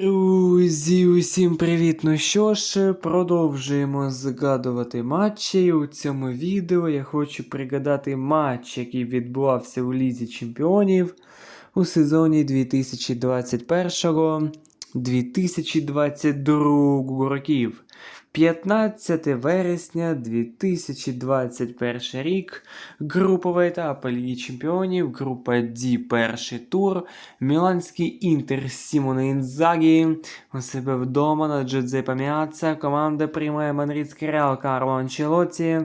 Друзі, усім привіт! Ну що ж, продовжуємо згадувати матчі. У цьому відео я хочу пригадати матч, який відбувався у Лізі Чемпіонів у сезоні 2021-2022 років. 15 вересня 2021 рік. Груповий етап Ліги Чемпіонів, група D перший тур. Міланський інтер Сімоне Інзагі у себе вдома на Джузеппе Міаца. Команда приймає Мадридський Реал Карло Анчелоті.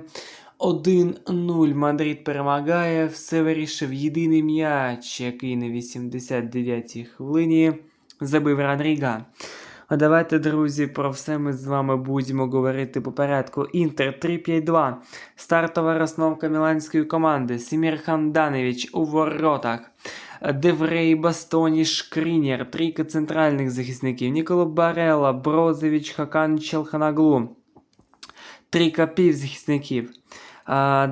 1-0 Мадрид перемагає, все вирішив єдиний м'яч, який на 89-й хвилині забив Родріга. А давайте, друзі, про все ми з вами будемо говорити по порядку. Інтер 3-5-2. Стартова розновка міланської команди. Сімір Ханданович у воротах. Деврей, Бастоні, Шкрінєр, трійка центральних захисників. Ніколо Барела, Брозович, Хакан, Челханаглу. Трійка півзахисників.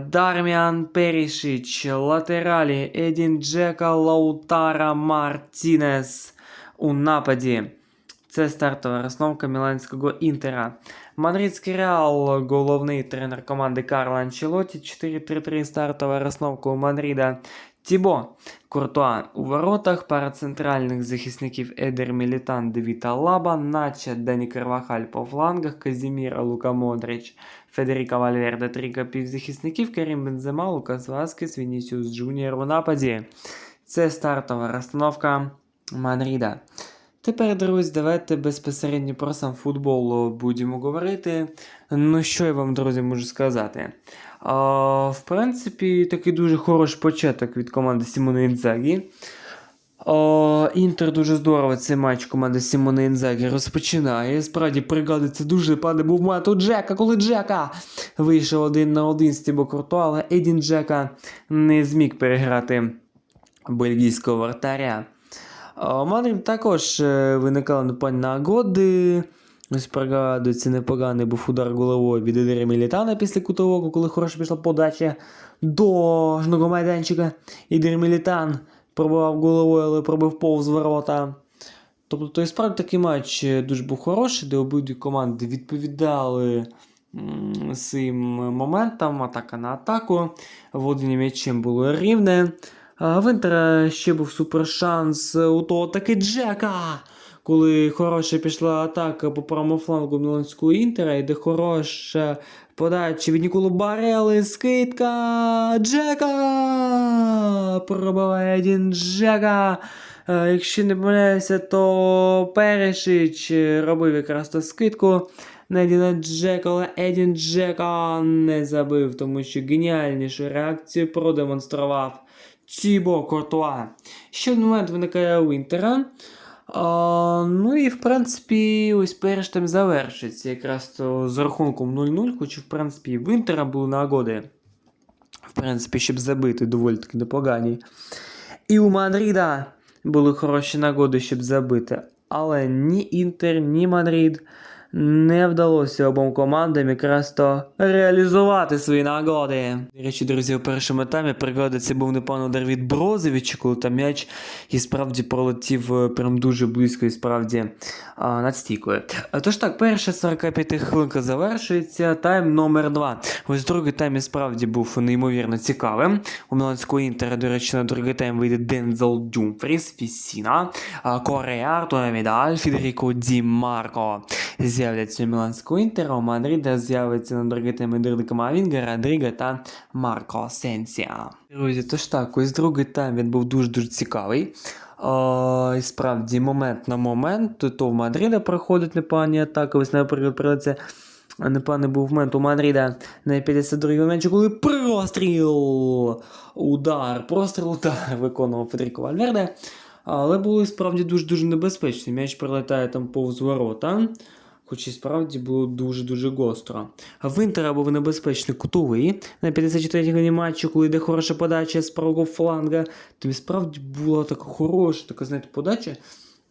Дарміан Перішич, латералі, Едін Джека, Лаутара, Мартінес у нападі. Це стартова розновка міланського інтера. Мадридський Реал, головний тренер команди Карло Анчелоті. 4-3-3 стартова розновка у Мадрида. Тібо Куртуа у воротах, пара центральних захисників Едер Мілітан, Девіта Лаба, Нача, Дані Карвахаль по флангах, Казіміра, Лука Модрич, Федеріка Вальверде, трійка півзахисників, Карім Бензема, Лукас Васкес, Вінісіус Джуніор у нападі. Це стартова розстановка Мадрида. Тепер, друзі, давайте безпосередньо про сам футбол будемо говорити. Ну, що я вам, друзі, можу сказати? А, в принципі, такий дуже хороший початок від команди Сімони Інзагі. Інтер дуже здорово цей матч команди Сімони Інзагі розпочинає. Справді пригадується дуже паде був мат у Джека, коли Джека вийшов один на один з Тібо Куртуа, але Едін Джека не зміг переграти бельгійського вратаря. А, Мадрид також е, виникали непогані нагоди. Ось пригадується непоганий був удар головою від Едера Мілітана після кутового, коли хороша пішла подача до жного майданчика. Едер Мілітан пробивав головою, але пробив повз ворота. Тобто, той справді такий матч е, дуже був хороший, де обидві команди відповідали м, своїм моментам, атака на атаку. Володіння м'ячем було рівне. А в Інтера ще був супершанс у того таки Джека. Коли хороша пішла атака по правому флангу Міланського Інтера, йде хороша подача від Ніколу Барели, скидка Джека! Пробиває один Джека. Е, Якщо не помиляюся, то Перешич робив якраз ту скидку на Едіна Джека, але Едін Джека не забив, тому що геніальнішу реакцію продемонстрував Тібо Кортуа. Ще один момент виникає у Інтера. А, ну і в принципі, ось перш там завершиться якраз то з рахунком 0-0, хоч в принципі в Інтера були нагоди. В принципі, щоб забити доволі таки непогані. І у Мадрида були хороші нагоди, щоб забити. Але ні Інтер, ні Мадрид не вдалося обом командам якраз то реалізувати свої нагоди. До речі, друзі, у першому етапі пригоди це був непевно удар від Брозовича, коли там м'яч і справді пролетів е, прям дуже близько і справді а, над стійкою. Тож так, перша 45 хвилинка завершується. Тайм номер 2. Ось другий тайм і справді був неймовірно цікавим. У Міланського інтера, до речі, на другий тайм вийде Дензел Дюмфріс, Фісіна, а, Корея, Артура Медаль, Федеріко Ді Марко з'являться у Міланського інтера, у Мадрида з'явиться на другий тайм Едерли Камавінга, Родріга та Марко Сенсія. Друзі, тож так, ось другий тайм він був дуже-дуже цікавий. А, і справді, момент на момент, то в Мадрида проходить непогані атаки. Ось, наприклад, прилеться непоганий був момент у Мадрида на 52-й моменті, коли простріл, удар, простріл, удар виконував Федеріко Вальверде. Але було справді дуже-дуже небезпечно. М'яч прилетає там повз ворота. Хоч і справді було дуже-дуже гостро. В Інтера був небезпечний кутовий на 54-й годині матчу, коли йде хороша подача з правого фланга. Тобі справді була така хороша, така, знаєте, подача.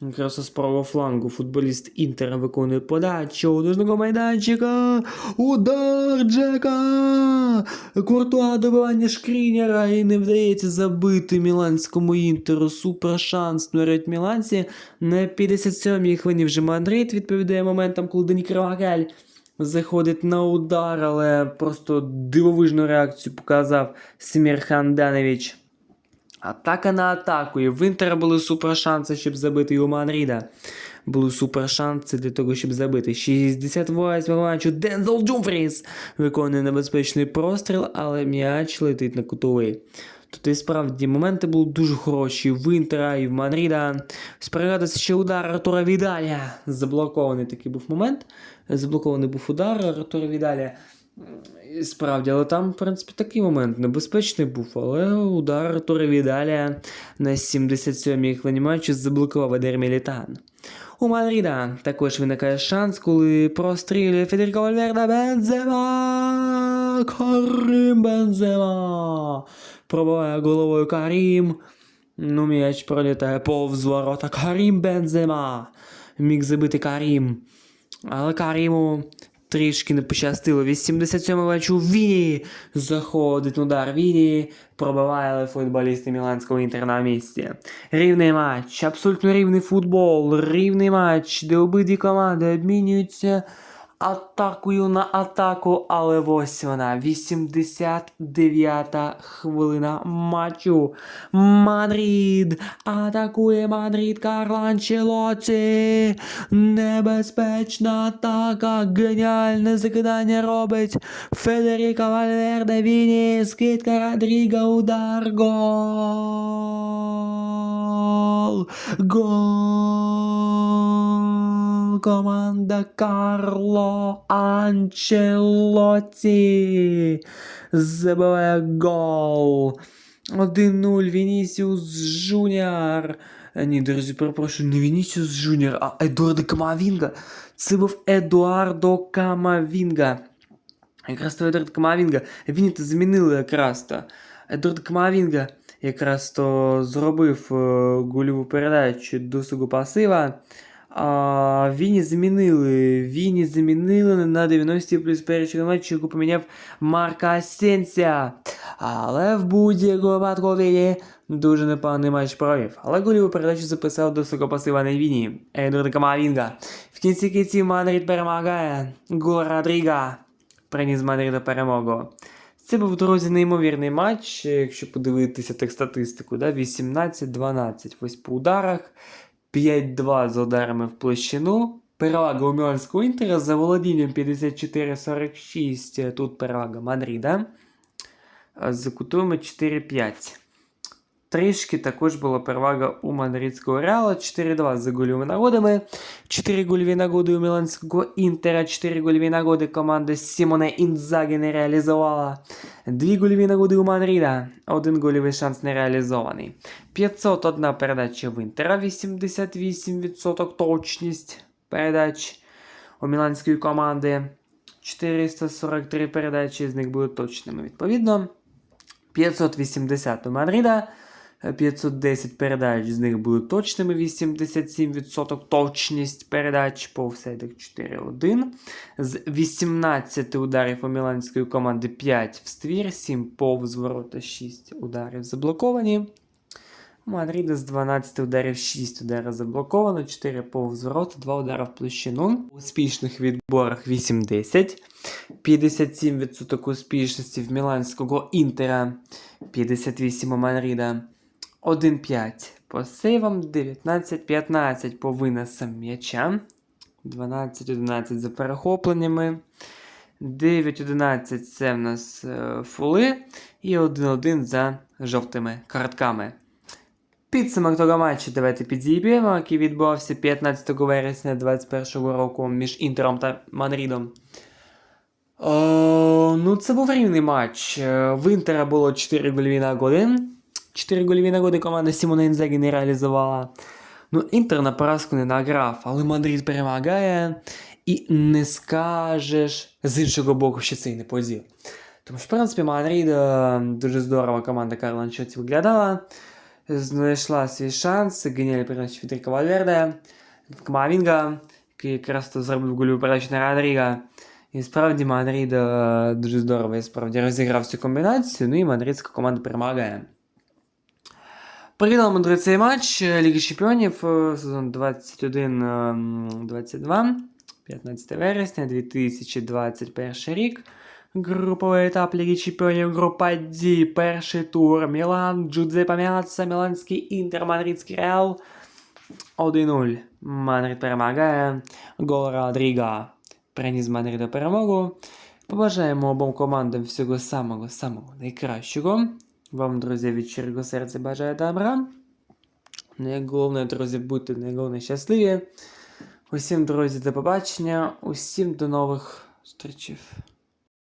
Якраз з правого флангу футболіст Інтера виконує подачу у дужного майданчика. Удар Джека! Куртуа добивання Шкрінера і не вдається забити міланському інтеру. Супер шанс створюють міланці. На 57-й хвилині вже Мадрид відповідає моментом, коли Дені Кривагель заходить на удар, але просто дивовижну реакцію показав Семір Ханданович. Атака на атаку. І в Інтера були супер шанси, щоб забити і у Манріда. Були супер шанси для того, щоб забити. 68 матчу Дензел Джумфріс виконує небезпечний простріл, але м'яч летить на кутовий. Тут і справді моменти були дуже хороші в Інтера і в Мадріда. Спригадується ще удар Артура Відаля. Заблокований такий був момент. Заблокований був удар Артура Відаля. І Справді, але там, в принципі, такий момент небезпечний був, але удар Артура Відаля на 77-й хвилині матчу заблокував Едер Мілітан. У Мадріда також виникає шанс, коли прострілює Федеріко Вальверде Бензема! Карим Бензема! Пробиває головою Карім. Ну, м'яч пролітає повз ворота. Карім Бензема! Міг забити Карім. Але Каріму трішки не пощастило. 87 матчу Віні. Заходить удар Віні, пробиває футболісти Міланського інтер на місці. Рівний матч, абсолютно рівний футбол, рівний матч, де обидві команди обмінюються атакою на атаку, але ось вона, 89-та хвилина матчу. Мадрид атакує Мадрид Карло Анчелоті. Небезпечна атака, геніальне закидання робить Федеріко Вальверде Віні, скидка Родріго, удар, гол! Гол! Команда Карло Анчелоті забиває гол. 1-0 Вінісіус Жуніор. Е, Ні, друзі, перепрошую, не Вінісіус Жуніор, а Едуардо Камавінга. Це був Едуардо Камавінга. Якраз то Едуард Камавінга. Він то змінили якраз то. Едуард Камавінга якраз то зробив е, гольову передачу до пасива. А Віні змінили. Віні змінили на 90 плюс перший матч, яку поміняв Марка Асенсія. Але в будь-якому випадку Віні дуже непоганий матч провів. Але голіву передачу записав до свого пасива Віні. Едуард Камавінга. В кінці кінців Мадрид перемагає. Гол Родріга приніс Мадриду перемогу. Це був, друзі, неймовірний матч, якщо подивитися так статистику, да? 18-12. Ось по ударах, 5-2 з ударами в площину. Перевага у Міланського Інтера за володінням 54-46. Тут перевага Мадрида. З кутуємо 4-5. Трішки також була перевага у мадридського Реала 4-2 за гольовими нагодами. 4 гольові нагоди у Міланського Інтера, 4 гольові нагоди команда Сімоне Інзагі не реалізувала. 2 гольові нагоди у Мадрида, один гольовий шанс не реалізований. 501 передача в Інтера, 88% точність передач у міланської команди. 443 передачі з них були точними відповідно. 580 у Мадрида. 510 передач з них були точними, 87% точність передач по офсайдах 4-1. З 18 ударів у міланської команди 5 в ствір, 7 повз ворота, 6 ударів заблоковані. У Мадрида з 12 ударів 6 ударів заблоковано, 4 повз ворота, 2 удари в площину. У успішних відборах 8-10. 57% успішності в міланського Інтера, 58 у Мадрида. 1-5 по сейвам, 19-15 по виносам м'яча, 12-11 за перехопленнями, 9-11 це в нас е, фули і 1-1 за жовтими картками. Підсумок того матчу давайте підзіб'ємо, який відбувався 15 вересня 2021 року між Інтером та Мадридом. О, ну, це був рівний матч. Е, В Інтера було 4 гольові нагоди. 4 гольові нагоди команда Сімона Інзагі не реалізувала. Ну, Інтер на поразку не награв, але Мадрид перемагає. І не скажеш з іншого боку, що це і не поділ. Тому що, в принципі, Мадрид е, дуже здорово команда Карла Анчоті виглядала. знайшла свій шанс. Геніаль передача Федеріка Вальверде. Камавінга, який якраз то зробив гольову передачу на Родріга. І справді Мадрид е, дуже здорово і справді розіграв цю комбінацію. Ну і мадридська команда перемагає. Пригнав Мадрид цей матч е, Ліги Чемпіонів е, сезон 21-22, 15 вересня 2021 рік. Груповий етап Ліги Чемпіонів, група D, перший тур. Мілан, Джудзепе Меаца, Міланський Інтер, Мадридський Реал. 1-0. Мадрид перемагає. Гол Родріга приніс Мадриду перемогу. Побажаємо обом командам всього самого-самого найкращого. Вам, друзі, від щирого серця бажаю добра. Найголовніше, друзі, будьте найголовніше щасливі. Усім, друзі, до побачення. Усім до нових зустрічей.